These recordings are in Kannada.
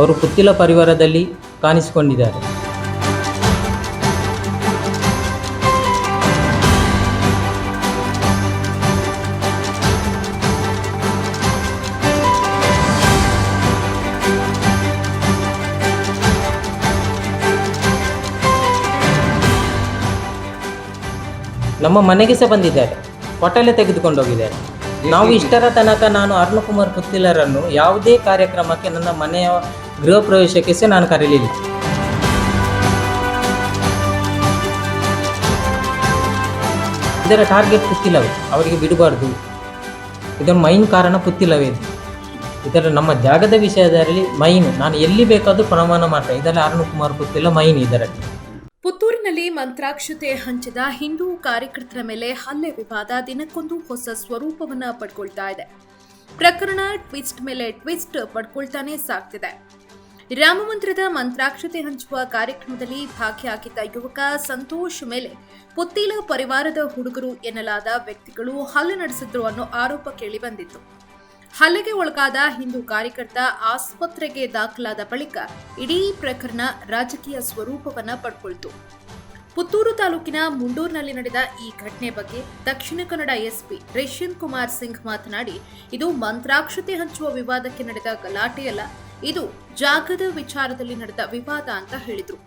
ಅವರು ಪುತ್ತಿಲ ಪರಿವಾರದಲ್ಲಿ ಕಾಣಿಸಿಕೊಂಡಿದ್ದಾರೆ. ನಮ್ಮ ಮನೆಗೆ ಸಹ ಬಂದಿದ್ದಾರೆ. ಹೋಟೆಲ್ ತೆಗೆದುಕೊಂಡು ಹೋಗಿದ್ದಾರೆ ನಾವು ಇಷ್ಟರ ತನಕ ನಾನು ಅರುಣ್ ಕುಮಾರ್ ಪುತ್ತಿಲರನ್ನು ಯಾವುದೇ ಕಾರ್ಯಕ್ರಮಕ್ಕೆ ನನ್ನ ಮನೆಯ ಗೃಹ ಪ್ರವೇಶಕ್ಕೆ ಸಹ ನಾನು ಕರೀಲಿಲ್ಲ. ಇದರ ಟಾರ್ಗೆಟ್ ಪುತ್ತಿಲವೇ ಅವರಿಗೆ ಬಿಡಬಾರ್ದು. ಇದರ ಮೈನ್ ಕಾರಣ ಪುತ್ತಿಲವೇ ಇದು ಇದರ ನಮ್ಮ ಜಾಗದ ವಿಷಯದಲ್ಲಿ ಮೈನ್ ನಾನು ಎಲ್ಲಿ ಬೇಕಾದರೂ ಪ್ರಮಾಣ ಮಾಡ್ತೇನೆ. ಇದರಲ್ಲಿ ಅರುಣಕುಮಾರ್ ಪುತ್ತಿಲ ಮೈನ್ ಇದರಲ್ಲಿ. ಪುತ್ತೂರಿನಲ್ಲಿ ಮಂತ್ರಾಕ್ಷತೆ ಹಂಚಿದ ಹಿಂದೂ ಕಾರ್ಯಕರ್ತರ ಮೇಲೆ ಹಲ್ಲೆ ವಿವಾದ, ದಿನಕ್ಕೊಂದು ಹೊಸ ಸ್ವರೂಪವನ್ನು ಪಡ್ಕೊಳ್ತಾ ಇದೆ. ಪ್ರಕರಣ ಟ್ವಿಸ್ಟ್ ಮೇಲೆ ಟ್ವಿಸ್ಟ್ ಪಡ್ಕೊಳ್ತಾನೆ ಸಾಗ್ತಿದೆ. ರಾಮಮಂದಿರದ ಮಂತ್ರಾಕ್ಷತೆ ಹಂಚುವ ಕಾರ್ಯಕ್ರಮದಲ್ಲಿ ಭಾಗಿಯಾಗಿದ್ದ ಯುವಕ ಸಂತೋಷ್ ಮೇಲೆ ಪುತ್ತೀಲ ಪರಿವಾರದ ಹುಡುಗರು ಎನ್ನಲಾದ ವ್ಯಕ್ತಿಗಳು ಹಲ್ಲೆ ನಡೆಸಿದ್ರು ಅನ್ನೋ ಆರೋಪ ಕೇಳಿಬಂದಿತ್ತು ಹಲ್ಲೆಗೆ ಒಳಗಾದ ಹಿಂದೂ ಕಾರ್ಯಕರ್ತ ಆಸ್ಪತ್ರೆಗೆ ದಾಖಲಾದ ಬಳಿಕ ಇಡೀ ಪ್ರಕರಣ ರಾಜಕೀಯ ಸ್ವರೂಪವನ್ನ ಪಡ್ಕೊಳ್ತು. ಪುತ್ತೂರು ತಾಲೂಕಿನ ಮುಂಡೂರಿನಲ್ಲಿ ನಡೆದ ಈ ಘಟನೆ ಬಗ್ಗೆ ದಕ್ಷಿಣ ಕನ್ನಡ ಎಸ್ಪಿ ರೇಷನ್ ಕುಮಾರ್ ಸಿಂಗ್ ಮಾತನಾಡಿ, ಇದು ಮಂತ್ರಾಕ್ಷತೆ ಹಂಚುವ ವಿವಾದಕ್ಕೆ ನಡೆದ ಗಲಾಟೆಯಲ್ಲ ಇದು ಜಾಗದ ವಿಚಾರದಲ್ಲಿ ನಡೆದ ವಿವಾದ ಅಂತ ಹೇಳಿದ್ರು.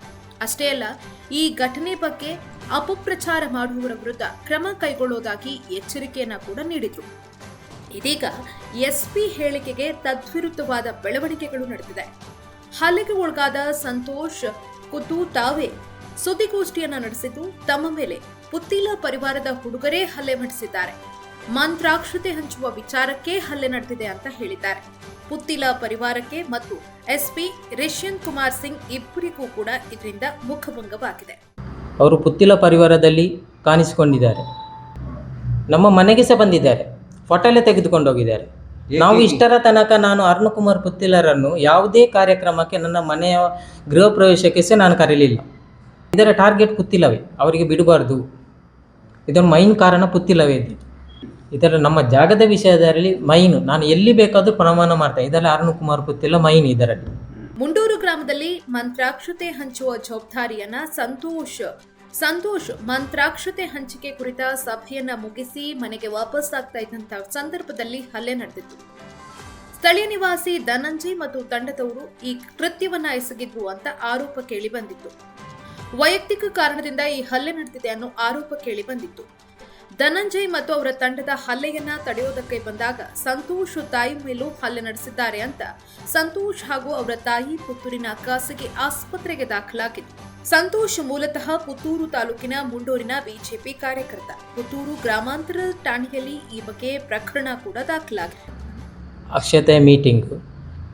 ಅಷ್ಟೇ ಅಲ್ಲ, ಈ ಘಟನೆ ಬಗ್ಗೆ ಅಪಪ್ರಚಾರ ಮಾಡುವವರ ವಿರುದ್ಧ ಕ್ರಮ ಕೈಗೊಳ್ಳೋದಾಗಿ ಎಚ್ಚರಿಕೆಯನ್ನ ಕೂಡ ನೀಡಿದ್ರು. ಇದೀಗ ಎಸ್ಪಿ ಹೇಳಿಕೆಗೆ ತದ್ವಿರುದ್ಧವಾದ ಬೆಳವಣಿಗೆಗಳು ನಡೆದಿದೆ. ಹಲ್ಲೆಗೆ ಒಳಗಾದ ಸಂತೋಷ್ ಖುದ್ದು ತಾವೇ ಸುದ್ದಿಗೋಷ್ಠಿಯನ್ನ ನಡೆಸಿದ್ದು, ತಮ್ಮ ಮೇಲೆ ಪುತ್ತಿಲ ಪರಿವಾರದ ಹುಡುಗರೇ ಹಲ್ಲೆ ನಡೆಸಿದ್ದಾರೆ. ಮಂತ್ರಾಕ್ಷತೆ ಹಂಚುವ ವಿಚಾರಕ್ಕೆ ಹಲ್ಲೆ ನಡೆದಿದೆ ಅಂತ ಹೇಳಿದ್ದಾರೆ. ಪುತ್ತಿಲ ಪರಿವಾರಕ್ಕೆ ಮತ್ತು ಎಸ್ಪಿ ರಿಷ್ಯನ್ ಕುಮಾರ್ ಸಿಂಗ್ ಇಬ್ಬರಿಗೂ ಕೂಡ ಇದರಿಂದ ಮುಖಭಂಗವಾಗಿದೆ. ಅವರು ಪುತ್ತಿಲ ಪರಿವಾರದಲ್ಲಿ ಕಾಣಿಸಿಕೊಂಡಿದ್ದಾರೆ. ನಮ್ಮ ಮನೆಗೆ ಸಹ ಬಂದಿದ್ದಾರೆ. ಫೋಟೋಲೇ ತೆಗೆದುಕೊಂಡು ಹೋಗಿದ್ದಾರೆ. ನಾವು ಇಷ್ಟರ ತನಕ ನಾನು ಅರುಣ್ ಕುಮಾರ್ ಪುತ್ತಿಲರನ್ನು ಯಾವುದೇ ಕಾರ್ಯಕ್ರಮಕ್ಕೆ ನನ್ನ ಮನೆಯ ಗೃಹ ಪ್ರವೇಶಕ್ಕೆ ಸಹ ನಾನು ಕರೀಲಿಲ್ಲ. ಇದರ ಟಾರ್ಗೆಟ್ ಪುತ್ತಿಲವೇ. ಅವರಿಗೆ ಬಿಡಬಾರ್ದು. ಇದರ ಮೈನ್ ಕಾರಣ ಪುತ್ತಿಲವೇ ಇದು ಇದರ ನಮ್ಮ ಜಾಗದ ವಿಷಯದಲ್ಲಿ ಮೈನು. ನಾನು ಎಲ್ಲಿ ಬೇಕಾದರೂ ಪ್ರಮಾಣ ಮಾಡ್ತೇನೆ ಇದರಲ್ಲಿ ಅರುಣಕುಮಾರ್ ಗೊತ್ತಿಲ್ಲ ಮೈನ್ ಇದರಲ್ಲಿ. ಮುಂಡೂರು ಗ್ರಾಮದಲ್ಲಿ ಮಂತ್ರಾಕ್ಷತೆ ಹಂಚುವ ಜವಾಬ್ದಾರಿಯನ್ನ ಸಂತೋಷ್ ಸಂತೋಷ್ ಮಂತ್ರಾಕ್ಷತೆ ಹಂಚಿಕೆ ಕುರಿತ ಸಭೆಯನ್ನ ಮುಗಿಸಿ ಮನೆಗೆ ವಾಪಸ್ ಆಗ್ತಾ ಇದ್ದಂತ ಸಂದರ್ಭದಲ್ಲಿ ಹಲ್ಲೆ ನಡೆದಿತ್ತು. ಸ್ಥಳೀಯ ನಿವಾಸಿ ಧನಂಜಯ್ ಮತ್ತು ತಂಡದವರು ಈ ಕೃತ್ಯವನ್ನ ಎಸಗಿದ್ರು ಅಂತ ಆರೋಪ ಕೇಳಿ ಬಂದಿತ್ತು. ವೈಯಕ್ತಿಕ ಕಾರಣದಿಂದ ಈ ಹಲ್ಲೆ ನಡೆದಿದೆ ಅನ್ನೋ ಆರೋಪ ಕೇಳಿ ಬಂದಿತ್ತು. ಧನಂಜಯ್ ಮತ್ತು ಅವರ ತಂಡದ ಹಲ್ಲೆಯನ್ನ ತಡೆಯೋದಕ್ಕೆ ಬಂದಾಗ ಸಂತೋಷ್ ತಾಯಿ ಮೇಲೂ ಹಲ್ಲೆ ನಡೆಸಿದ್ದಾರೆ ಅಂತ ಸಂತೋಷ್ ಹಾಗೂ ಅವರ ತಾಯಿ ಪುತ್ತೂರಿನ ಖಾಸಗಿ ಆಸ್ಪತ್ರೆಗೆ ದಾಖಲಾಗಿತ್ತು. ಸಂತೋಷ್ ಮೂಲತಃ ಪುತ್ತೂರು ತಾಲೂಕಿನ ಮುಂಡೂರಿನ ಬಿಜೆಪಿ ಕಾರ್ಯಕರ್ತ. ಪುತ್ತೂರು ಗ್ರಾಮಾಂತರ ಠಾಣೆಯಲ್ಲಿ ಈ ಬಗ್ಗೆ ಪ್ರಕರಣ ಕೂಡ ದಾಖಲಾಗಿದೆ. ಅಕ್ಷತೆ ಮೀಟಿಂಗ್.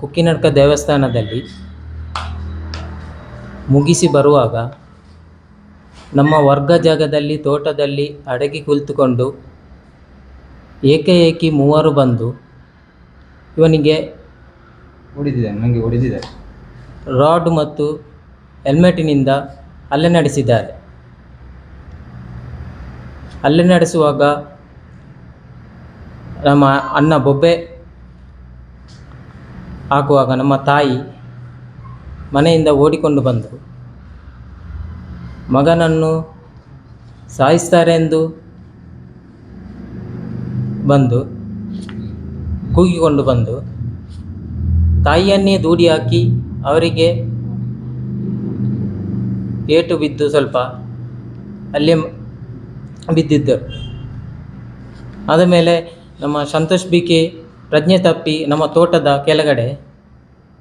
ಕುಕ್ಕಿನಡ್ಕ ದೇವಸ್ಥಾನದಲ್ಲಿ ಮುಗಿಸಿ ಬರುವಾಗ ನಮ್ಮ ವರ್ಗ ಜಾಗದಲ್ಲಿ ತೋಟದಲ್ಲಿ ಅಡಗಿ ಕುಳಿತುಕೊಂಡು ಏಕಏಕಿ ಮೂವರು ಬಂದು ಇವನಿಗೆ ಹೊಡಿದಿದ್ದಾನೆ ನನಗೆ ಹೊಡಿದಿದ್ದಾರೆ ರಾಡ್ ಮತ್ತು ಹೆಲ್ಮೆಟಿನಿಂದ ಹಲ್ಲೆ ನಡೆಸಿದ್ದಾರೆ. ಹಲ್ಲೆ ನಡೆಸುವಾಗ ನಮ್ಮ ಅಣ್ಣ ಬೊಬ್ಬೆ ಹಾಕುವಾಗ ನಮ್ಮ ತಾಯಿ ಮನೆಯಿಂದ ಓಡಿಕೊಂಡು ಬಂದರು ಮಗನನ್ನು ಸಾಯಿಸ್ತಾರೆಂದು ಬಂದು, ಕೂಗಿಕೊಂಡು ಬಂದು, ತಾಯಿಯನ್ನೇ ದೂಡಿ ಹಾಕಿ ಅವರಿಗೆ ಏಟು ಬಿದ್ದು ಸ್ವಲ್ಪ ಅಲ್ಲಿ ಬಿದ್ದಿದ್ದರು ಆದ ಮೇಲೆ ನಮ್ಮ ಸಂತೋಷ್ ಬಿಕೆ ಪ್ರಜ್ಞೆ ತಪ್ಪಿ ನಮ್ಮ ತೋಟದ ಕೆಳಗಡೆ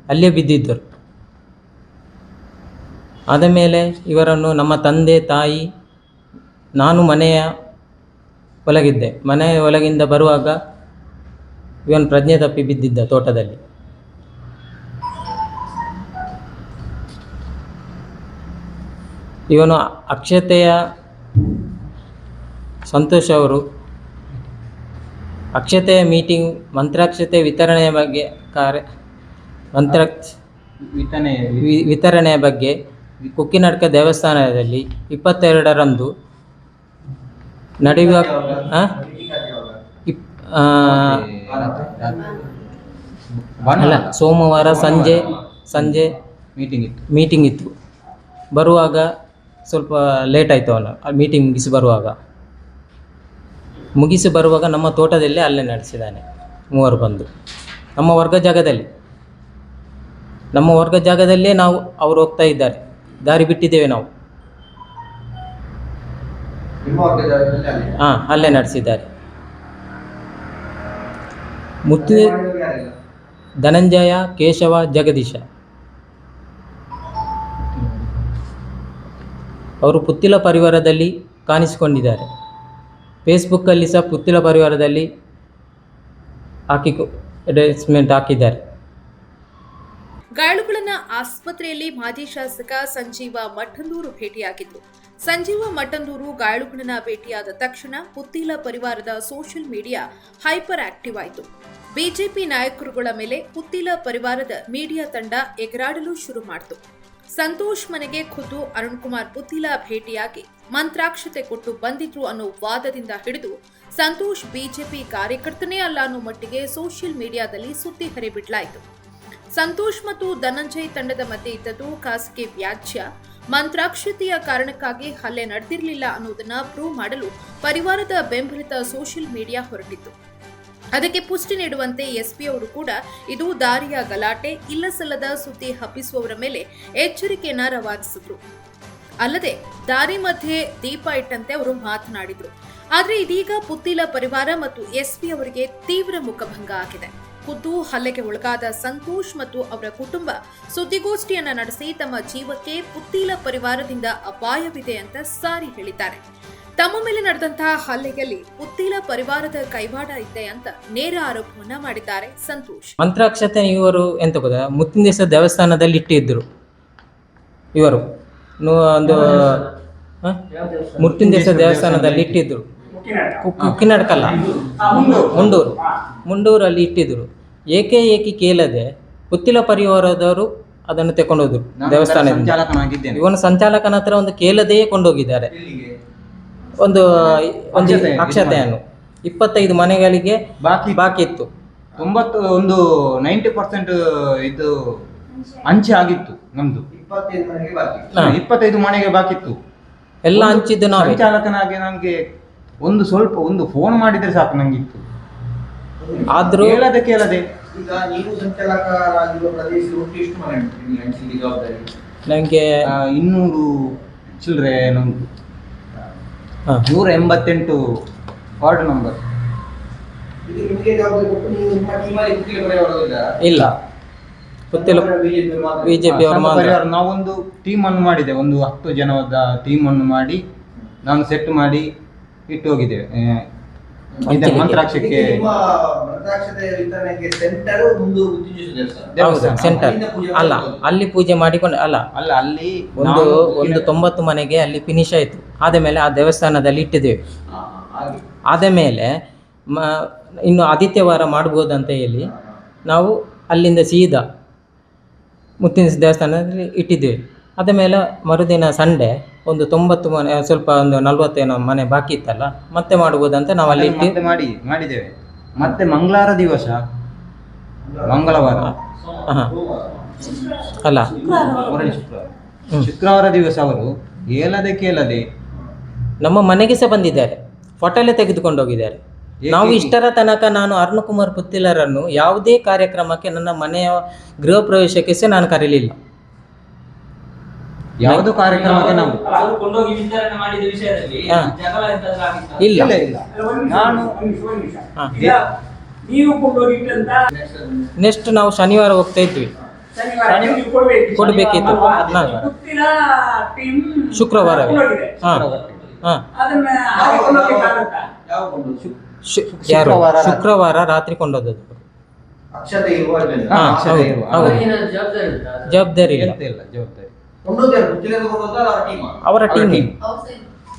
ಅಲ್ಲೇ ಬಿದ್ದಿದ್ದರು ಆದ ಮೇಲೆ ಇವರನ್ನು ನಮ್ಮ ತಂದೆ ತಾಯಿ ನಾನು ಮನೆಯ ಒಳಗಿದ್ದೆ. ಮನೆಯ ಒಳಗಿಂದ ಬರುವಾಗ ಇವನು ಪ್ರಜ್ಞೆ ತಪ್ಪಿ ಬಿದ್ದಿದ್ದ ತೋಟದಲ್ಲಿ. ಇವನು ಅಕ್ಷತೆಯ ಸಂತೋಷ್ ಅವರು ಅಕ್ಷತೆಯ ಮೀಟಿಂಗ್ ಮಂತ್ರಾಕ್ಷತೆ ವಿತರಣೆಯ ಬಗ್ಗೆ ಕಾರ್ಯ ಮಂತ್ರ ವಿತರಣೆಯ ಬಗ್ಗೆ ಕುಕ್ಕಿನಡ್ಕ ದೇವಸ್ಥಾನದಲ್ಲಿ ಇಪ್ಪತ್ತೆರಡರಂದು ನಡೆಯುವ? ಇಪ್ ಅಲ್ಲ ಸೋಮವಾರ ಸಂಜೆ ಸಂಜೆ ಮೀಟಿಂಗ್ ಇತ್ತು. ಮೀಟಿಂಗ್ ಇತ್ತು. ಬರುವಾಗ ಸ್ವಲ್ಪ ಲೇಟ್ ಆಯಿತು ಅಲ್ಲ ಆ ಮೀಟಿಂಗ್ ಮುಗಿಸಿ ಬರುವಾಗ. ಮುಗಿಸಿ ಬರುವಾಗ ನಮ್ಮ ತೋಟದಲ್ಲೇ ಅಲ್ಲೇ ನಡೆಸಿದ್ದಾನೆ ಮೂವರು ಬಂದು. ನಮ್ಮ ವರ್ಗ ಜಾಗದಲ್ಲಿ. ನಮ್ಮ ವರ್ಗ ಜಾಗದಲ್ಲೇ ನಾವು ಅವರು ಹೋಗ್ತಾ ಇದ್ದಾರೆ. ದಾರಿ ಬಿಟ್ಟಿದ್ದೇವೆ ನಾವು. ಹಾಂ ಅಲ್ಲೇ ನಡೆಸಿದ್ದಾರೆ. ಮುತ್ತು ಧನಂಜಯ ಕೇಶವ ಜಗದೀಶ. ಅವರು ಪುತ್ತಿಲ ಪರಿವಾರದಲ್ಲಿ ಕಾಣಿಸಿಕೊಂಡಿದ್ದಾರೆ. ಫೇಸ್ಬುಕ್ಕಲ್ಲಿ ಸಹ ಪುತ್ತಿಲ ಪರಿವಾರದಲ್ಲಿ ಹಾಕಿ ಅಡ್ವರ್ಟೈಸ್ಮೆಂಟ್ ಹಾಕಿದ್ದಾರೆ. ಗಾಯಾಳುಗಳನ್ನ ಆಸ್ಪತ್ರೆಯಲ್ಲಿ ಮಾಜಿ ಶಾಸಕ ಸಂಜೀವ ಮಠಂದೂರು ಭೇಟಿಯಾಗಿದ್ರು ಸಂಜೀವ ಮಠಂದೂರು ಗಾಯಾಳುಗಳನ್ನ ಭೇಟಿಯಾದ ತಕ್ಷಣ ಪುತ್ತಿಲ ಪರಿವಾರದ ಸೋಷಿಯಲ್ ಮೀಡಿಯಾ ಹೈಪರ್ ಆಕ್ಟಿವ್ ಆಯಿತು. ಬಿಜೆಪಿ ನಾಯಕರುಗಳ ಮೇಲೆ ಪುತ್ತೀಲ ಪರಿವಾರದ ಮೀಡಿಯಾ ತಂಡ ಎಗರಾಡಲು ಶುರು ಮಾಡಿತು. ಸಂತೋಷ್ ಮನೆಗೆ ಖುದ್ದು ಅರುಣ್ ಕುಮಾರ್ ಪುತ್ತಿಲ ಭೇಟಿಯಾಗಿ ಮಂತ್ರಾಕ್ಷತೆ ಕೊಟ್ಟು ಬಂದಿದ್ರು ಅನ್ನೋ ವಾದದಿಂದ ಹಿಡಿದು ಸಂತೋಷ್ ಬಿಜೆಪಿ ಕಾರ್ಯಕರ್ತನೇ ಅಲ್ಲ ಅನ್ನೋ ಮಟ್ಟಿಗೆ ಸೋಷಿಯಲ್ ಮೀಡಿಯಾದಲ್ಲಿ ಸುದ್ದಿ ಹರಿಬಿಡ್ಲಾಯಿತು. ಸಂತೋಷ್ ಮತ್ತು ಧನಂಜಯ್ ತಂಡದ ಮಧ್ಯೆ ಇದ್ದದ್ದು ಖಾಸಗಿ ವ್ಯಾಜ್ಯ. ಮಂತ್ರಾಕ್ಷತೆಯ ಕಾರಣಕ್ಕಾಗಿ ಹಲ್ಲೆ ನಡೆದಿರಲಿಲ್ಲ ಅನ್ನೋದನ್ನ ಪ್ರೂವ್ ಮಾಡಲು ಪರಿವಾರದ ಬೆಂಬಲಿತ ಸೋಷಿಯಲ್ ಮೀಡಿಯಾ ಹೊರಟಿತ್ತು. ಅದಕ್ಕೆ ಪುಷ್ಟಿ ನೀಡುವಂತೆ ಎಸ್ಪಿ ಅವರು ಕೂಡ ಇದು ದಾರಿಯ ಗಲಾಟೆ, ಇಲ್ಲಸಲ್ಲದ ಸುದ್ದಿ ಹಬ್ಬಿಸುವವರ ಮೇಲೆ ಎಚ್ಚರಿಕೆಯನ್ನ ರವಾನಿಸಿದ್ರು. ಅಲ್ಲದೆ ದಾರಿ ಮಧ್ಯೆ ದೀಪ ಇಟ್ಟಂತೆ ಅವರು ಮಾತನಾಡಿದ್ರು. ಆದರೆ ಇದೀಗ ಪುತ್ತಿಲ ಪರಿವಾರ ಮತ್ತು ಎಸ್ಪಿ ಅವರಿಗೆ ತೀವ್ರ ಮುಖಭಂಗ ಆಗಿದೆ. ಖುದ್ದು ಹಲ್ಲೆಗೆ ಒಳಗಾದ ಸಂತೋಷ್ ಮತ್ತು ಅವರ ಕುಟುಂಬ ಸುದ್ದಿಗೋಷ್ಠಿಯನ್ನ ನಡೆಸಿ ತಮ್ಮ ಜೀವಕ್ಕೆ ಪುತ್ತೀಲ ಪರಿವಾರದಿಂದ ಅಪಾಯವಿದೆ ಅಂತ ಸಾರಿ ಹೇಳಿದ್ದಾರೆ. ತಮ್ಮ ಮೇಲೆ ನಡೆದಂತಹ ಹಲ್ಲೆಯಲ್ಲಿ ಪುತ್ತೀಲ ಪರಿವಾರದ ಕೈವಾಡ ಇದೆ ಅಂತ ನೇರ ಆರೋಪವನ್ನ ಮಾಡಿದ್ದಾರೆ ಸಂತೋಷ್. ಮಂತ್ರಾಕ್ಷತೆ ಇವರು ಎಂತ ಗೊತ್ತಾ? ಮುತ್ತಿನ ದೇಶ ದೇವಸ್ಥಾನದಲ್ಲಿ ಇಟ್ಟಿದ್ದರು ಇವರು. ನು- ಒಂದು? ಮುತ್ತಿನ ದೇಶ ದೇವಸ್ಥಾನದಲ್ಲಿ ಇಟ್ಟಿದ್ರು. ಕುಕ್ಕಿನಡ್ಕಲ್ಲ ಮುಂಡೂರು ಮುಂಡೂರಲ್ಲಿ ಇಟ್ಟಿದ್ರು. ಏಕೆ ಏಕೆ ಕೇಳದೆ ಪುತ್ತಿಲ ಪರಿವಾರದವರು ಅದನ್ನು ತಗೊಂಡೋದ್ರು ದೇವಸ್ಥಾನ ದೇವಸ್ಥಾನದಿಂದ. ಇವನು ಸಂಚಾಲಕನ ಹತ್ರ ಒಂದು ಕೇಳದೆಯೇ ಕೊಂಡೋಗಿದ್ದಾರೆ. ಒಂದು ಒಂದು ಅಕ್ಷತೆಯನ್ನು. ಇಪ್ಪತ್ತೈದು ಮನೆಗಳಿಗೆ ಬಾಕಿ ಬಾಕಿ ಇತ್ತು. ತೊಂಬತ್ತು ಒಂದು ನೈಂಟಿ ಪರ್ಸೆಂಟ್ ಇದು ಅಂಚೆ ಆಗಿತ್ತು ನಮ್ದು. ಇಪ್ಪತ್ತೈದು ಮನೆಗೆ ಬಾಕಿ ಇತ್ತು. ಎಲ್ಲ ಹಂಚಿದ್ದು ನಾವು. ಸಂಚಾಲಕನಾಗಿ ನನಗೆ ಒಂದು ಸ್ವಲ್ಪ ಒಂದು ಫೋನ್ ಮಾಡಿದ್ರೆ ಸಾಕು ನಂಗಿತ್ತು. ಆದ್ರೂ ಕೇಳದೆ ಕೇಳದೆ. ಈಗ ನೀವು ಸಂಚಾಲಕರಾಗಿರುವ ಪ್ರದೇಶದಲ್ಲಿ ಒಟ್ಟು ಎಷ್ಟು ಮನೆ ಉಂಟು ನಿಮಗೆ ಹಂಚಿಕೆ ಜವಾಬ್ದಾರಿ? ನನಗೆ ಆ, ಇನ್ನೂರು ಚಿಲ್ಲರೆ ನಮ್ದು ಹಾ. ನೂರ ಎಂಬತ್ತೆಂಟು ವಾರ್ಡ್ ನಂಬರ್ ಇದು ನಿಮಗೆ ಜವಾಬ್ದಾರಿ ಕೊಟ್ಟು ನೀವು ನಿಮ್ಮ ಟೀಮಲ್ಲಿ ಕುತ್ತಿಗೆ ಬರೆಯುವುದಿಲ್ಲ ಇಲ್ಲ? ಗೊತ್ತಿಲ್ಲ ಬಿಜೆಪಿ ಜೆ ಪಿ ಅವ್ರ ಸಂಘ ಮಾತ್ರ. ಪರಿವಾರ ನಾವೊಂದು ಟೀಮ್ ಅನ್ನು ಮಾಡಿದೆ. ಒಂದು ಹತ್ತು ಜನದ ಟೀಮ್ ಅನ್ನು ಮಾಡಿ ನಾನು ಸೆಟ್ ಮಾಡಿ ಇಟ್ಟು ಹೋಗಿದ್ದೇವೆ. ಮಂತ್ರಾಕ್ಷಕ್ಕೆ ನಿಮ್ಮ ಮಂತ್ರಾಕ್ಷತೆ ವಿತರಣೆಗೆ ಸೆಂಟರ್ ಮುಂದು ಉತ್ತೇಜಿಸುವ ದೇವಸ್ಥಾನ. ದೇವಸ್ಥಾನ. ಸೆಂಟರ್ ಅಲ್ಲ ಅಲ್ಲಿ ಪೂಜೆ ಮಾಡಿಕೊಂಡು ಅಲ್ಲ. ಅಲ್ಲ ಅಲ್ಲಿ ಒಂದು ಒಂದು ತೊಂಬತ್ತು ಮನೆಗೆ ಅಲ್ಲಿ ಫಿನಿಶ್ ಆಯಿತು. ಆದ ಮೇಲೆ ಆ ದೇವಸ್ಥಾನದಲ್ಲಿ ಇಟ್ಟಿದ್ದೇವೆ. ಆದ ಮೇಲೆ ಮ ಇನ್ನು ಆದಿತ್ಯವಾರ ಮಾಡ್ಬೋದು ಅಂತ ಹೇಳಿ ನಾವು ಅಲ್ಲಿಂದ ಸೀದಾ ಮುತ್ತಿನ ದೇವಸ್ಥಾನದಲ್ಲಿ ಇಟ್ಟಿದ್ದೇವೆ. ಆದ ಮೇಲೆ ಮರುದಿನ ಸಂಡೇ ಒಂದು ತೊಂಬತ್ತು ಮನೆ ಸ್ವಲ್ಪ ಒಂದು ನಲ್ವತ್ತೇನೋ ಮನೆ ಬಾಕಿ ಇತ್ತಲ್ಲ ಮತ್ತೆ ಮಾಡ್ಬೋದಂತ ನಾವು ಅಲ್ಲಿ ಇಟ್ಟು ಮತ್ತೆ ಮಾಡಿ ಮಾಡಿದ್ದೇವೆ. ಮತ್ತೆ ಮಂಗಳವಾರ ದಿವಸ ಮಂಗಳವಾರ. ಹಾಂ ಅಲ್ಲ. ಶುಕ್ರವಾರ. ದಿವಸ ಅವರು ಹೇಳದೆ ಕೇಳದೆ ನಮ್ಮ ಮನೆಗೆ ಸಹ ಬಂದಿದ್ದಾರೆ. ಫೋಟೋಲೆ ಎಲ್ಲ ತೆಗೆದುಕೊಂಡು ಹೋಗಿದ್ದಾರೆ. ನಾವು ಇಷ್ಟರ ತನಕ ನಾನು ಅರುಣ್ ಕುಮಾರ್ ಪುತ್ತಿಲರನ್ನು ಯಾವುದೇ ಕಾರ್ಯಕ್ರಮಕ್ಕೆ ನನ್ನ ಮನೆಯ ಗೃಹ ಪ್ರವೇಶಕ್ಕೆ ಸಹ ನಾನು ಕರೀಲಿಲ್ಲ. ಯಾವುದು ಕಾರ್ಯಕ್ರಮಕ್ಕೆ ನಾವು ಅವರು ಕೊಂಡೋಗಿ ವಿಚಾರಣೆ ಮಾಡಿದ ವಿಷಯದಲ್ಲಿ ಜಗಳ ಎಂತಾದ್ರೂ ಆಗಿತ್ತಾ? ಇಲ್ಲ. ಇಲ್ಲ ನಾನು ನೆಕ್ಸ್ಟ್ ನಾವು ಶನಿವಾರ ಹೋಗ್ತಾ ಇದ್ವಿ. ಶನಿವಾರ ನೀವು ಕೊಡ್ಬೇಕು. ಕೊಡ್ಬೇಕಿತ್ತು. ಶುಕ್ರವಾರ. ಶುಕ್ರವಾರ ರಾತ್ರಿ. ಹೌದು. ಜವಾಬ್ದಾರಿ ಇಲ್ಲ ಜವಾಬ್ದಾರಿ. ಅವರ ಟೀಮ್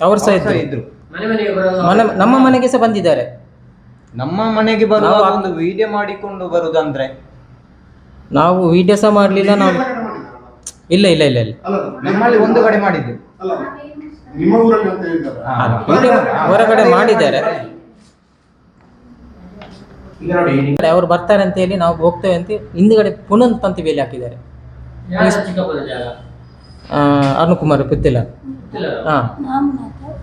ಅವರ. ಸಹ ಇದ್ರು. ಇದ್ರು. ಮನೆ ನಮ್ಮ ಮನೆಗೆ ಸಹ ಬಂದಿದ್ದಾರೆ. ನಮ್ಮ ಮನೆಗೆ ಬರುವ ನಾವು ಒಂದು ವಿಡಿಯೋ ಮಾಡಿಕೊಂಡು ಬರುದಂದ್ರೆ? ನಾವು ವಿಡಿಯೋ ಸಹ ಮಾಡಲಿಲ್ಲ ನಾವು ಇಲ್ಲ ಇಲ್ಲ ಇಲ್ಲ ಇಲ್ಲ. ಅಲ್ಲ ನಮ್ಮಲ್ಲಿ ಒಂದು ಕಡೆ ಮಾಡಿದ್ದು. ನಿಮ್ಮ ಊರಲ್ಲಿ ಅಂತ ಹೇಳಿದ್ದಾರೆ ಹೊರಗಡೆ ಮಾಡಿದ್ದಾರೆ. ಅವ್ರು ನೋಡಿ ಅವರು ಬರ್ತಾರೆ ಅಂತ ಹೇಳಿ ನಾವು ಹೋಗ್ತೇವೆ ಅಂತ ಹಿಂದ್ಗಡೆ ಪುನಃ ತಂತಿ ಬೇಲಿ ಹಾಕಿದ್ದಾರೆ. ಅರುಣಕುಮಾರ್ ಪುತ್ತಿಲ ಹಾಂ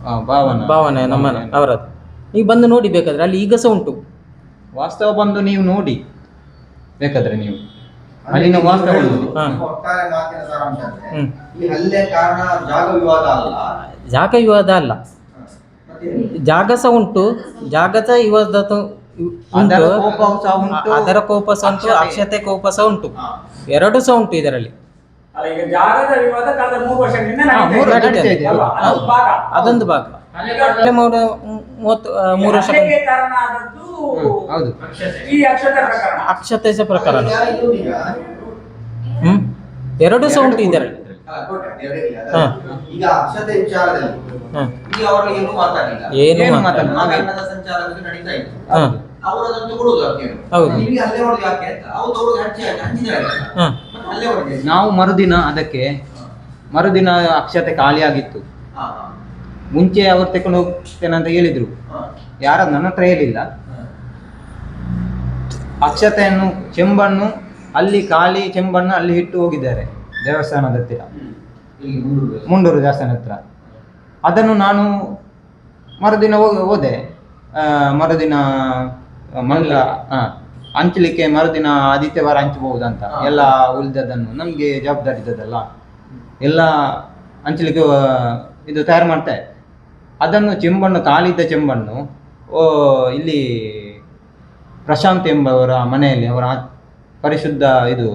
ಆ, ಭಾವನ. ಭಾವನೆ ನಮ್ಮನೆ ಅವರದ್ದು ನೀವು ಬಂದು ನೋಡಿ ಬೇಕಾದ್ರೆ ಅಲ್ಲಿ ಈಗ ಸಹ ಉಂಟು. ವಾಸ್ತವ ಬಂದು ನೀವು ನೋಡಿ ಬೇಕಾದ್ರೆ ನೀವು. ಅಲ್ಲಿನ ವಾಸ್ತವ ಜಾಗ ವಿವಾದ ಅಲ್ಲ. ಜಾಗ ಸಹ ಉಂಟು. ಜಾಗ ಸಹ ವಿವಾದ ತ- ಅದರ ಉಂಟು ಸಹ ಉಂಟು. ಅದರ ಕೋಪ ಸಹ ಉಂಟು. ಅಕ್ಷತೆ. ಅಕ್ಷತೆ ಕೋಪ ಸಹ ಉಂಟು. ಎರಡು ಸಹ ಉಂಟು ಇದರಲ್ಲಿ. ಅಲ್ಲ ಈಗ ಜಾಗದ ವಿವಾದ ಕಳೆದ ಮೂರು ಇದೆ. ಅಲ್ವಾ? ಅದೊಂದು ಭಾಗ. ಅದೊಂದು ಭಾಗ. ಮೂರು ಮೂವತ್ತು ಮೂರು ವರ್ಷ ಕಾರಣ ಆದದ್ದು ಹೌದು. ಈ ಅಕ್ಷತೆ ಪ್ರಕರಣ. ಅಕ್ಷತೆ ಸಹ ಪ್ರಕರಣ. ಹ್ಮ್? ಎರಡು ಸಹ ಉಂಟು ಇದರಲ್ಲಿ. ಈಗ ಅಕ್ಷತೆ ವಿಚಾರದಲ್ಲಿ. ಈಗ ಅವರು ಏನು ಮಾತಾಡಲಿಲ್ಲ? ಏನು ನಡೀತಾ ಇತ್ತು ಅವರು ಅದನ್ನು ತಗೊಳ್ಳೋದು ಯಾಕೆ? ಹೌದು. ನಿಮಗೆ ಮಾಡೋದು ಯಾಕೆ ಅಂತ? ಅವ್ರು ತಗೊಳ್ಳೋದು ಹಂಚಿ ಹಂಚಿದ್ದಾರೆ. ಹಾ. ನಾವು ಮರುದಿನ ಅದಕ್ಕೆ ಮರುದಿನ ಅಕ್ಷತೆ ಖಾಲಿಯಾಗಿತ್ತು. ಹಾ, ಹಾ, ಮುಂಚೆ ಅವರು ತಕೊಂಡು ಹೋಗ್ತೇನೆ ಅಂತ ಹೇಳಿದ್ರು. ಹಾ, ಯಾರ ನನ್ನ ಹತ್ರ ಹೇಳಿಲ್ಲ. ಅಕ್ಷತೆಯನ್ನು ಚೆಂಬಣ್ಣು ಅಲ್ಲಿ ಖಾಲಿ ಚೆಂಬಣ್ಣ ಅಲ್ಲಿ ಇಟ್ಟು ಹೋಗಿದ್ದಾರೆ ದೇವಸ್ಥಾನದ ಹತ್ತಿರ. ಮುಂಡೂರು ದೇವಸ್ಥಾನ. ಹತ್ರ. ಅದನ್ನು ನಾನು ಮರುದಿನ ಹೋಗಿ ಹೋದೆ. ಮರುದಿನ ಮಂಗಳ ಆ, ಹಂಚಲಿಕ್ಕೆ ಮರುದಿನ ಆದಿತ್ಯವಾರ ಹಂಚಬಹುದಂತ. ಅಂತ ಎಲ್ಲ ಉಳಿದದನ್ನು ನಮಗೆ ಜವಾಬ್ದಾರಿ ಇದ್ದದಲ್ಲ ಎಲ್ಲ ಹಂಚಲಿಕ್ಕೆ ಇದು ತಯಾರು ಮಾಡ್ತಾರೆ ಅದನ್ನು ಚೆಂಬಣ್ಣು ತಾಳಿದ್ದ ಚೆಂಬಣ್ಣು ಓ ಇಲ್ಲಿ ಪ್ರಶಾಂತ್ ಎಂಬವರ ಮನೆಯಲ್ಲಿ ಅವರ ಪರಿಶುದ್ಧ ಇದು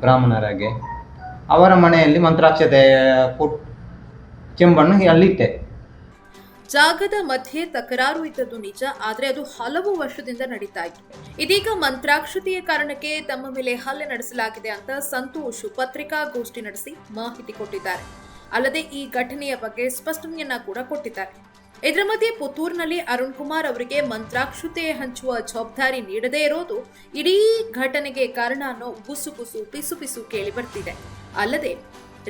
ಬ್ರಾಹ್ಮಣರಾಗೆ ಅವರ ಮನೆಯಲ್ಲಿ ಮಂತ್ರಾಕ್ಷತೆ ಕೊಟ್ಟು ಚೆಂಬಣ್ಣು ಅಲ್ಲಿಟ್ಟೆ. ಜಾಗದ ಮಧ್ಯೆ ತಕರಾರು ಇದ್ದದ್ದು ನಿಜ, ಆದರೆ ಅದು ಹಲವು ವರ್ಷದಿಂದ ನಡೀತಾ ಇತ್ತು. ಇದೀಗ ಮಂತ್ರಾಕ್ಷತೆಯ ಕಾರಣಕ್ಕೆ ತಮ್ಮ ಮೇಲೆ ಹಲ್ಲೆ ನಡೆಸಲಾಗಿದೆ ಅಂತ ಸಂತೋಷ್ ಪತ್ರಿಕಾಗೋಷ್ಠಿ ನಡೆಸಿ ಮಾಹಿತಿ ಕೊಟ್ಟಿದ್ದಾರೆ. ಅಲ್ಲದೆ ಈ ಘಟನೆಯ ಬಗ್ಗೆ ಸ್ಪಷ್ಟನೆಯನ್ನ ಕೂಡ ಕೊಟ್ಟಿದ್ದಾರೆ. ಇದರ ಮಧ್ಯೆ ಪುತ್ತೂರಿನಲ್ಲಿ ಅರುಣ್ ಕುಮಾರ್ ಅವರಿಗೆ ಮಂತ್ರಾಕ್ಷತೆ ಹಂಚುವ ಜವಾಬ್ದಾರಿ ನೀಡದೇ ಇರೋದು ಇಡೀ ಘಟನೆಗೆ ಕಾರಣ ಅನ್ನೋ ಗುಸುಗುಸು ಪಿಸು ಪಿಸು ಕೇಳಿ ಬರ್ತಿದೆ. ಅಲ್ಲದೆ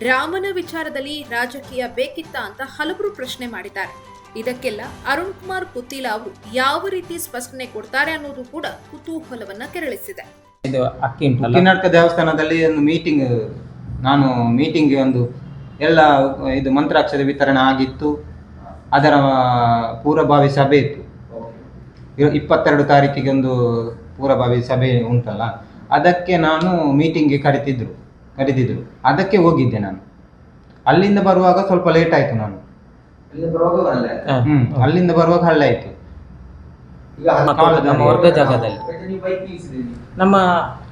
ರಾಮನ ವಿಚಾರದಲ್ಲಿ ರಾಜಕೀಯ ಬೇಕಿತ್ತ ಅಂತ ಹಲವರು ಪ್ರಶ್ನೆ ಮಾಡಿದ್ದಾರೆ. ಇದಕ್ಕೆಲ್ಲ ಅರುಣ್ ಕುಮಾರ್ ಪುತ್ತಿಲ ಅವರು ಯಾವ ರೀತಿ ಸ್ಪಷ್ಟನೆ ಕೊಡ್ತಾರೆ ಅನ್ನೋದು ಕೂಡ ಕುತೂಹಲವನ್ನ ಕೆರಳಿಸಿದೆ. ಇದು ಅಕ್ಕಿ ಉಂಟಲ್ಲ? ಉಕ್ಕಿನಾಟಕ ದೇವಸ್ಥಾನದಲ್ಲಿ ಒಂದು ಮೀಟಿಂಗ್ ನಾನು ಮೀಟಿಂಗ್ ಒಂದು ಎಲ್ಲ ಇದು ಮಂತ್ರಾಕ್ಷರ ವಿತರಣೆ ಆಗಿತ್ತು. ಅದರ ಪೂರ್ವಭಾವಿ ಸಭೆ ಇತ್ತು. ಇಪ್ಪತ್ತೆರಡು ತಾರೀಕಿಗೆ ಒಂದು ಪೂರ್ವಭಾವಿ ಸಭೆ ಉಂಟಲ್ಲ? ಅದಕ್ಕೆ ನಾನು ಮೀಟಿಂಗ್ಗೆ ಕರೆತಿದ್ರು ಕರೆದಿದ್ರು. ಅದಕ್ಕೆ ಹೋಗಿದ್ದೆ ನಾನು. ಅಲ್ಲಿಂದ ಬರುವಾಗ ಸ್ವಲ್ಪ ಲೇಟ್ ಆಯಿತು ನಾನು ಇಲ್ಲಿಂದ ಬರುವಾಗ ಹಲ್ಲೆ. ಹಾ. ಹ್ಮ್ ಅಲ್ಲಿಂದ ಬರುವಾಗ ಹಳ್ಳ ಆಯ್ತು ನಮ್ಮ ವರ್ಗ ಜಾಗದಲ್ಲಿ. ನಮ್ಮ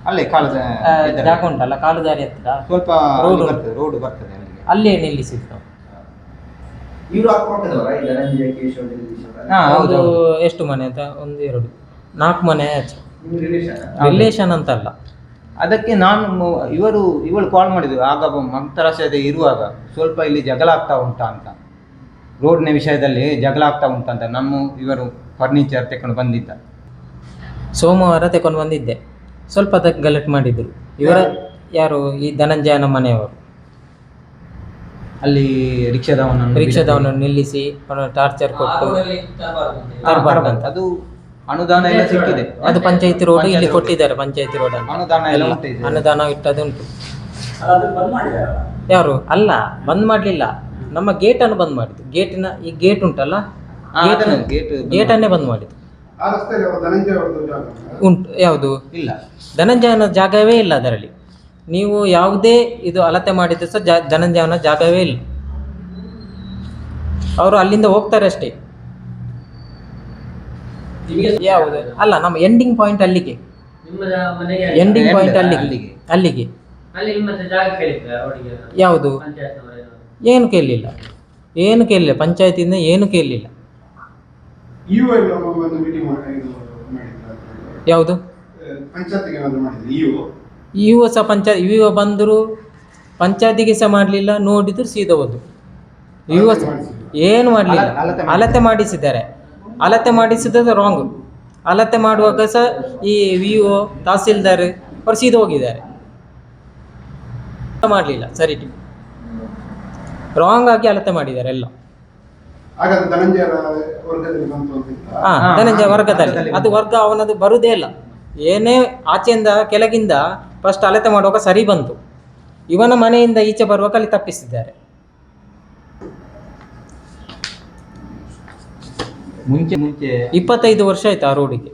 ಅಲ್ಲೇ ಕಾಲದ ಆ, ಜಾಗ ಉಂಟಲ್ಲ ಕಾಲುದಾರಿ ಹತ್ತಿರ. ಸ್ವಲ್ಪ Road ಬರ್ತದೆ ರೋಡ್ ಬರ್ತದೆ ಅಲ್ಲೇ ನಿಲ್ಲಿಸಿದ್ರು ಹೌದು, ಒಂದು ಎಷ್ಟು ಮನೆ ಅಂತ? ಒಂದು ಎರಡು. ನಾಲ್ಕು ಮನೆ ಆಚೆ. ರಿಲೇಷನ್. ಅಂತಲ್ಲ. ಅದಕ್ಕೆ ನಾನು ಇವರು ಇವಳು ಕಾಲ್ ಮಾಡಿದ್ರು. ಆಗ ಮಂತ್ರಾಶಯದ ಇರುವಾಗ ಸ್ವಲ್ಪ ಇಲ್ಲಿ ಜಗಳ ಆಗ್ತಾ ಉಂಟಾ ಅಂತ. ರೋಡ್ನ ವಿಷಯದಲ್ಲಿ ಜಗಳ ಆಗ್ತಾ ಉಂಟಂತ ಅಂತ ನಮ್ಮ ಇವರು ಫರ್ನಿಚರ್ ತೆಕೊಂಡು ಬಂದಿದ್ದ. ಸೋಮವಾರ ತಕೊಂಡು ಬಂದಿದ್ದೆ. ಸ್ವಲ್ಪ ಅದಕ್ಕೆ ಗಲಾಟೆ ಮಾಡಿದ್ರು. ಇವರ ಯಾರು? ಈ ಧನಂಜಯನ ಮನೆಯವರು. ಅಲ್ಲಿ ರಿಕ್ಷಾದವನನ್ನು ರಿಕ್ಷಾದವನನ್ನು ನಿಲ್ಲಿಸಿ. ಅವನ ಟಾರ್ಚರ್ ಕೊಟ್ಟು ಹಾ, ತರಬಾರ್ದು ಅಂತ. ಅದು ಅನುದಾನ ಎಲ್ಲ ಸಿಕ್ಕಿದೆ. ಅದು ಪಂಚಾಯತಿ ರೋಡ್ ಇಲ್ಲಿ ಕೊಟ್ಟಿದ್ದಾರೆ ಪಂಚಾಯತಿ ರೋಡ್ ಅನುದಾನ ಎಲ್ಲ. ಅನುದಾನ ಇಟ್ಟದುಂಟು ಯಾರು? ಅಲ್ಲ ಬಂದ್ ಮಾಡ್ಲಿಲ್ಲ. ನಮ್ಮ ಗೇಟ್ ಅನ್ನು ಬಂದ್ ಮಾಡಿದ್ದು. ಗೇಟಿನ ಈ ಗೇಟ್ ಉಂಟಲ್ಲ? ಗೇಟ್ ಬಂದ್ ಅನ್ನೇ ಬಂದ್ ಮಾಡಿದ್ದು. ಉಂಟು. ಯಾವುದು? ಇಲ್ಲ. ಧನಂಜಯನ ಜಾಗವೇ ಇಲ್ಲ ಅದರಲ್ಲಿ. ನೀವು ಯಾವುದೇ ಇದು ಅಳತೆ ಮಾಡಿದ್ರೆ ಸಹ ಜಾ ಧನಂಜಯನ ಜಾಗವೇ ಇಲ್ಲ. ಅವರು ಅಲ್ಲಿಂದ ಹೋಗ್ತಾರೆ ಅಷ್ಟೇ. ಯಾವುದು? ಅಲ್ಲ ನಮ್ಮ ಎಂಡಿಂಗ್ ಪಾಯಿಂಟ್ ಅಲ್ಲಿಗೆ. ಎಂಡಿಂಗ್ ಪಾಯಿಂಟ್ ಅಲ್ಲಿಗೆ. ಅಲ್ಲಿಗೆ. ಯಾವುದು? ಏನು ಕೇಳಲಿಲ್ಲ. ಏನು ಕೇಳಲಿಲ್ಲ. ಪಂಚಾಯತಿಯಿಂದ ಏನು ಕೇಳಲಿಲ್ಲ. ಇಒ ಒಂದು ಮೀಟಿಂಗ್ ಮಾಡಿ ಮಾಡಿದ್ರು ಯಾವುದು? ಇ ಒ ಮಾಡಿದ್ರು? ಇಒ ಇವ ಸಹ ಪಂಚಾಯತ್ ಇವ ಬಂದರು ಪಂಚಾಯತಿಗೆ ಸಹ ಮಾಡಲಿಲ್ಲ ನೋಡಿದ್ರು ಸೀದಾ ಹೋದ್ರು ಇ ಒ ಏನು ಮಾಡಲಿಲ್ಲ. ಅಲತೆ ಮಾಡಿಸಿದ್ದಾರೆ. ಅಳತೆ ಮಾಡಿಸಿದ ರಾಂಗ್ ಅಳತೆ ಮಾಡುವಾಗ ಸಹ ಈ ವಿ ಒ ತಹಸೀಲ್ದಾರ್ ಅವ್ರು ಸೀದಾ ಹೋಗಿದ್ದಾರೆ. ಮಾಡಲಿಲ್ಲ. ಸರಿ ರಾಂಗ್ ಆಗಿ ಅಳತೆ ಮಾಡಿದ್ದಾರೆ ಎಲ್ಲ. ಹಾ ಧನಂಜಯ ವರ್ಗದಲ್ಲಿ. ಅದು ವರ್ಗ ಅವನದು ಬರುದೇ ಇಲ್ಲ. ಏನೇ ಆಚೆಯಿಂದ ಕೆಳಗಿಂದ ಫಸ್ಟ್ ಅಳತೆ ಮಾಡುವಾಗ ಸರಿ ಬಂತು. ಇವನ ಮನೆಯಿಂದ ಈಚೆ ಬರುವಾಗ ಅಲ್ಲಿ ತಪ್ಪಿಸಿದ್ದಾರೆ. ಮುಂಚೆ ಮುಂಚೆ ಇಪ್ಪತ್ತೈದು ವರ್ಷ ಆಯ್ತು ಆ ರೋಡಿಗೆ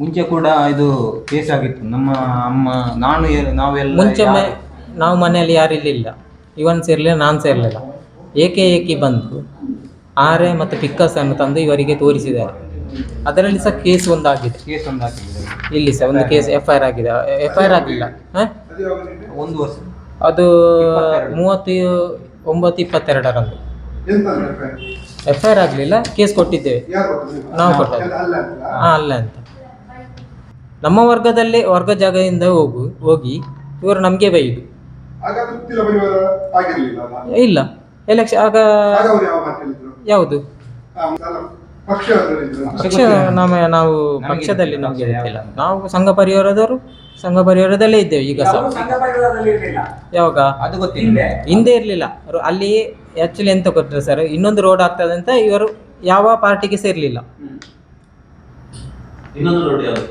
ಮುಂಚೆ ಕೂಡ ಇದು ಕೇಸ್ ಆಗಿತ್ತು. ನಮ್ಮ ಅಮ್ಮ ನಾನು ನಾವೆಲ್ಲ ಮುಂಚೆ ನಾವು ಮನೆಯಲ್ಲಿ ಯಾರು ಇರಲಿಲ್ಲ ಇವನ್ ಸೇರ್ಲಿಲ್ಲ ನಾನು ಸೇರ್ಲಿಲ್ಲ. ಏಕೆ ಏಕೆ ಬಂದು ಆರೆ ಮತ್ತು ಪಿಕ್ಕಸನ್ನು ತಂದು ಇವರಿಗೆ ತೋರಿಸಿದ್ದಾರೆ? ಅದರಲ್ಲಿ ಸಹ ಕೇಸ್ ಒಂದಾಗಿದೆ. ಕೇಸ್ ಒಂದಾಗಿದೆ. ಇಲ್ಲಿ ಸಹ ಒಂದು ಕೇಸ್ ಎಫ್ ಐ ಆರ್ ಆಗಿದೆ. ಎಫ್ ಐ ಆರ್ ಆಗಲಿಲ್ಲ ಹಾಂ? ಅದು ಒಂದು ವರ್ಷ. ಅದು. ಮೂವತ್ತು ಒಂಬತ್ತು ಇಪ್ಪತ್ತೆರಡರಂದು? ಎಫ್ ಐ ಆರ್ ಆಗಲಿಲ್ಲ ಕೇಸ್ ಕೊಟ್ಟಿದ್ದೇವೆ. ನಾವು ಕೊಟ್ಟದ್ದು. ಅಲ್ಲ ಹಾಂ ಅಲ್ಲ ಅಂತ. ನಮ್ಮ ವರ್ಗದಲ್ಲೇ ವರ್ಗ ಜಾಗದಿಂದ ಹೋಗು ಹೋಗಿ ಇವರು ನಮಗೆ ಬೈದು ಆಗ ತೃಪ್ತಿಲ ಪರಿವಾರ ಆಗಿರ್ಲಿಲ್ಲ ಅಲ್ಲ ಇಲ್ಲ. ಎಲೆಕ್ಷನ್ ಆಗ ಆಗ ಅವ್ರು ಯಾವ ಮಾತು ಹೇಳಿದ್ರು ಯಾವುದು? ಪಕ್ಷ ನಮ್ಮ ನಾವು ಪಕ್ಷದಲ್ಲಿ ನಮಗೆ ಇಲ್ಲ ನಾವು ಸಂಘ ಪರಿವಾರದವರು ಸಂಘ ಪರಿವಾರದಲ್ಲೇ ಇದ್ದೇವೆ ಈಗ ಸಹ. ನಾವು ಸಂಘ ಪರಿವಾರದಲ್ಲಿ ಇರಲಿಲ್ಲ. ಯಾವಾಗ? ಅದು ಗೊತ್ತಿಲ್ಲ. ಹಿಂದೆ. ಇರ್ಲಿಲ್ಲ. ಅಲ್ಲಿ ಆ್ಯಕ್ಚುಲಿ ಎಂತ ಕೊಟ್ಟರು ಸರ್ ಇನ್ನೊಂದು ರೋಡ್ ಆಗ್ತದೆ ಅಂತ ಇವರು ಯಾವ ಪಾರ್ಟಿಗೆ ಸೇರ್ಲಿಲ್ಲ. ಇನ್ನೊಂದು ರೋಡ್ ಯಾವುದು?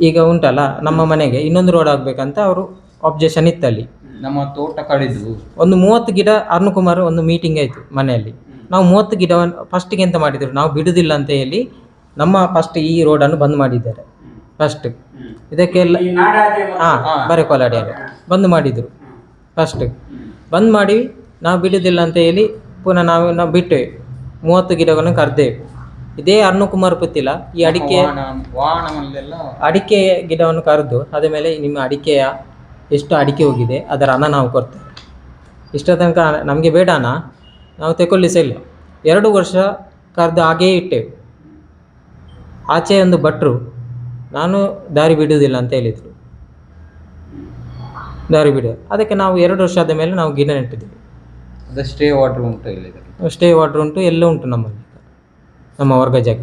ಈಗ ಉಂಟಲ್ಲ ನಮ್ಮ ಮನೆಗೆ ಇನ್ನೊಂದು ರೋಡ್ ಆಗ್ಬೇಕಂತ ಅವರು ಆಬ್ಜೆಕ್ಷನ್ ಇತ್ತಲ್ಲಿ. ನಮ್ಮ ತೋಟ ಕಡಿದು ಒಂದು ಮೂವತ್ತು ಗಿಡ ಅರುಣ್ ಕುಮಾರ್ ಒಂದು ಮೀಟಿಂಗ್ ಆಯಿತು ಮನೆಯಲ್ಲಿ. ನಾವು ಮೂವತ್ತು ಗಿಡವನ್ನು ಫಸ್ಟಿಗೆ ಎಂತ ಮಾಡಿದ್ರು? ನಾವು ಬಿಡುದಿಲ್ಲ ಅಂತ ಹೇಳಿ ನಮ್ಮ ಫಸ್ಟ್ ಈ ರೋಡನ್ನು ಬಂದ್ ಮಾಡಿದ್ದಾರೆ. ಫಸ್ಟ್ ಇದಕ್ಕೆಲ್ಲ ಹಾಂ. ಬರೆ ಕೊಲಾಡಿಯಲ್ಲಿ. ಬಂದ್ ಮಾಡಿದರು. ಫಸ್ಟ್ ಬಂದ್ ಮಾಡಿ ನಾವು ಬಿಡುದಿಲ್ಲ ಅಂತ ಹೇಳಿ ಪುನಃ ನಾವು ನಾವು ಬಿಟ್ಟೆವು ಮೂವತ್ತು ಗಿಡಗಳನ್ನು ಕರೆದೇವು ಇದೇ ಅರುಣ್ ಕುಮಾರ್ ಪುತ್ತಿಲ ಈ ಅಡಿಕೆ ಅಡಿಕೆ ಗಿಡವನ್ನು ಕರೆದು ಅದ ಮೇಲೆ ನಿಮ್ಮ ಅಡಿಕೆಯ ಎಷ್ಟು ಅಡಿಕೆ ಹೋಗಿದೆ ಅದರ ಹಣ ನಾವು ಕೊಡ್ತೇವೆ. ಇಷ್ಟ ತನಕ ನಮಗೆ ಬೇಡ ಹಣ ನಾವು ತೆಕೊಳ್ಳಿ ಸಹ ಇಲ್ಲ ಎರಡು ವರ್ಷ ಕರೆದು ಹಾಗೇ ಇಟ್ಟೆವು. ಆಚೆ ಒಂದು ಭಟ್ರು ನಾನು ದಾರಿ ಬಿಡುವುದಿಲ್ಲ ಅಂತ ಹೇಳಿದರು. ದಾರಿ ಬಿಡು ಅದಕ್ಕೆ ನಾವು ಎರಡು ವರ್ಷ ಆದ ಮೇಲೆ ನಾವು ಗಿಡ ನೆಟ್ಟಿದ್ದೀವಿ. ಅದು ಸ್ಟೇ ವಾಟ್ರ್ ಉಂಟು ಇಲ್ಲಿ. ಸ್ಟೇ ವಾಟ್ರ್ ಉಂಟು ಎಲ್ಲ ಉಂಟು ನಮ್ಮಲ್ಲಿ. ನಮ್ಮ ವರ್ಗ ಜಾಗ